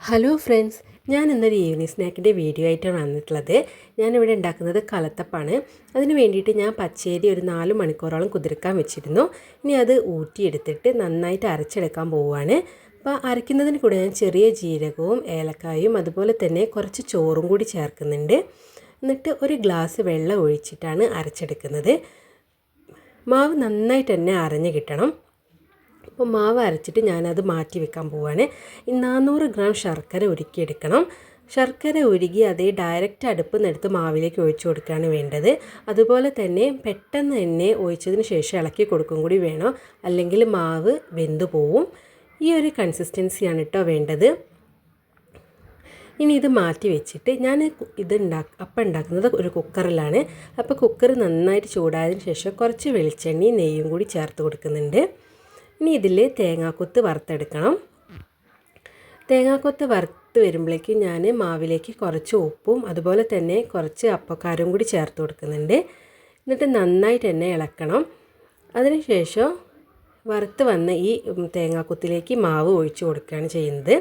Hello friends ഞാൻ ഇന്നൊരു evening സ്നാക്കിന്റെ video ആയിട്ടാണ് വന്നിട്ടുള്ളത്. ഞാനിവിടെ ഉണ്ടാക്കുന്നത് കലത്തപ്പാണ്. അതിന് വേണ്ടിയിട്ട് ഞാൻ പച്ചരി ഒരു നാല് മണിക്കൂറോളം കുതിർക്കാൻ വെച്ചിരുന്നു. ഇനി അത് ഊറ്റിയെടുത്തിട്ട് നന്നായിട്ട് അരച്ചെടുക്കാൻ പോവുകയാണ്. അപ്പോൾ അരയ്ക്കുന്നതിന് കൂടെ ഞാൻ ചെറിയ ജീരകവും ഏലക്കായും അതുപോലെ തന്നെ കുറച്ച് ചോറും കൂടി ചേർക്കുന്നുണ്ട്. എന്നിട്ട് ഒരു ഗ്ലാസ് വെള്ളം ഒഴിച്ചിട്ടാണ് അരച്ചെടുക്കുന്നത്. മാവ് നന്നായിട്ട് തന്നെ അരഞ്ഞു കിട്ടണം. അപ്പോൾ മാവ് അരച്ചിട്ട് ഞാനത് മാറ്റി വെക്കാൻ പോവുകയാണ് നാനൂറ് ഗ്രാം ശർക്കര ഉരുക്കിയെടുക്കണം. ശർക്കര ഉരുകി അതേ ഡയറക്റ്റ് അടുപ്പ് നിന്നെടുത്ത് മാവിലേക്ക് ഒഴിച്ചു കൊടുക്കുകയാണ് വേണ്ടത്. അതുപോലെ തന്നെ പെട്ടെന്ന് തന്നെ ഒഴിച്ചതിന് ശേഷം ഇളക്കി കൊടുക്കും കൂടി വേണം. അല്ലെങ്കിൽ മാവ് വെന്തു പോവും. ഈ ഒരു കൺസിസ്റ്റൻസിയാണ് കേട്ടോ വേണ്ടത്. ഇനി ഇത് മാറ്റി വെച്ചിട്ട് ഞാൻ ഇത് ഉണ്ടാക്ക അപ്പം ഉണ്ടാക്കുന്നത് ഒരു കുക്കറിലാണ്. അപ്പോൾ കുക്കർ നന്നായിട്ട് ചൂടായതിന് ശേഷം കുറച്ച് വെളിച്ചെണ്ണയും നെയ്യും കൂടി ചേർത്ത് കൊടുക്കുന്നുണ്ട്. ഇനി ഇതിൽ തേങ്ങാക്കൊത്ത് വറുത്തെടുക്കണം. തേങ്ങാക്കൊത്ത് വറുത്ത് വരുമ്പോഴേക്ക് ഞാൻ മാവിലേക്ക് കുറച്ച് ഉപ്പും അതുപോലെ തന്നെ കുറച്ച് അപ്പക്കാരും കൂടി ചേർത്ത് കൊടുക്കുന്നുണ്ട്. എന്നിട്ട് നന്നായിട്ട് തന്നെ ഇളക്കണം. അതിനുശേഷം വറുത്ത് വന്ന ഈ തേങ്ങാക്കൊത്തിലേക്ക് മാവ് ഒഴിച്ചു കൊടുക്കുകയാണ് ചെയ്യുന്നത്.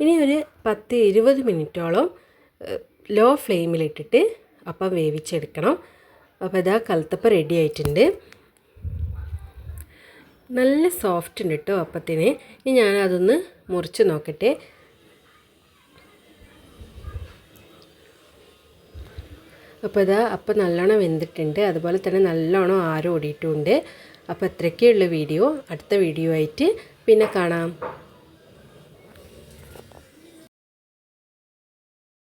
ഇനി ഒരു പത്ത് ഇരുപത് മിനിറ്റോളം ലോ ഫ്ലെയിമിലിട്ടിട്ട് അപ്പം വേവിച്ചെടുക്കണം. അപ്പോൾ ഇതാ കലത്തപ്പം റെഡി ആയിട്ടുണ്ട്. നല്ല സോഫ്റ്റ് ഉണ്ട് കേട്ടോ അപ്പത്തിന്. ഇനി ഞാനതൊന്ന് മുറിച്ച് നോക്കട്ടെ. അപ്പോൾ ഇതാ അപ്പം നല്ലോണം വെന്തിട്ടുണ്ട്. അതുപോലെ തന്നെ നല്ലോണം ആരും ഓടിയിട്ടുമുണ്ട് അപ്പോൾ ഇത്രയൊക്കെയുള്ള വീഡിയോ. അടുത്ത വീഡിയോ ആയിട്ട് പിന്നെ കാണാം.